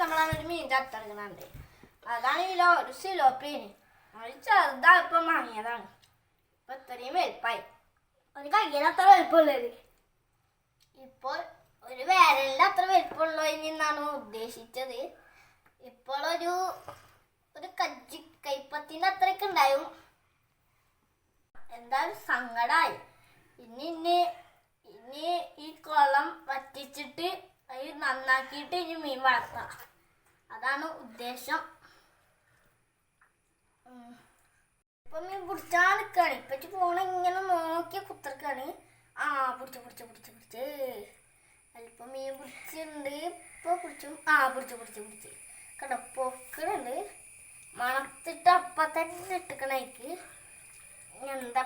നമ്മളാണ് ഒരു സിലോപ്പീന്. അത് ചെറുതാ ഇപ്പം വാങ്ങിയതാണ്. ഇപ്പൊ ഇത്രയും വലുപ്പായി. ഒരു കയ്യിന് അത്ര വലുപ്പമുള്ളത് ഇപ്പോൾ ഒരു വേരലിന്റെ അത്ര വലുപ്പമുള്ളൂ എന്നാണ് ഉദ്ദേശിച്ചത്. ഇപ്പോൾ ഒരു ഒരു കജ്ജി കൈപ്പത്തിന്റെ അത്രയൊക്കെ ഉണ്ടായും എന്തായാലും സങ്കടായി. ഇനി ഇനി ഇനി ഈ കുളം വറ്റിച്ചിട്ട് അത് നന്നാക്കിയിട്ട് ഇനി മീൻ വളർത്താം അതാണ് ഉദ്ദേശം. ഇപ്പൊ മീൻ പിടിച്ചാ നിക്കാണ്. ഇപ്പച്ച് പോണ ഇങ്ങനെ നോക്കി കുത്തിർക്കാണ്. ആ പിടിച്ചു പിടിച്ചു പിടിച്ചു പിടിച്ച്. അല്പം മീൻ പിടിച്ചിട്ടുണ്ട്. ഇപ്പൊ പിടിച്ചു. ആ പിടിച്ചു പിടിച്ചു പിടിച്ച്. കണ്ടോ പൊക്കണുണ്ട്. മണത്തിട്ട് അപ്പ തന്നെ ഇട്ടിക്കണേക്ക് എന്താ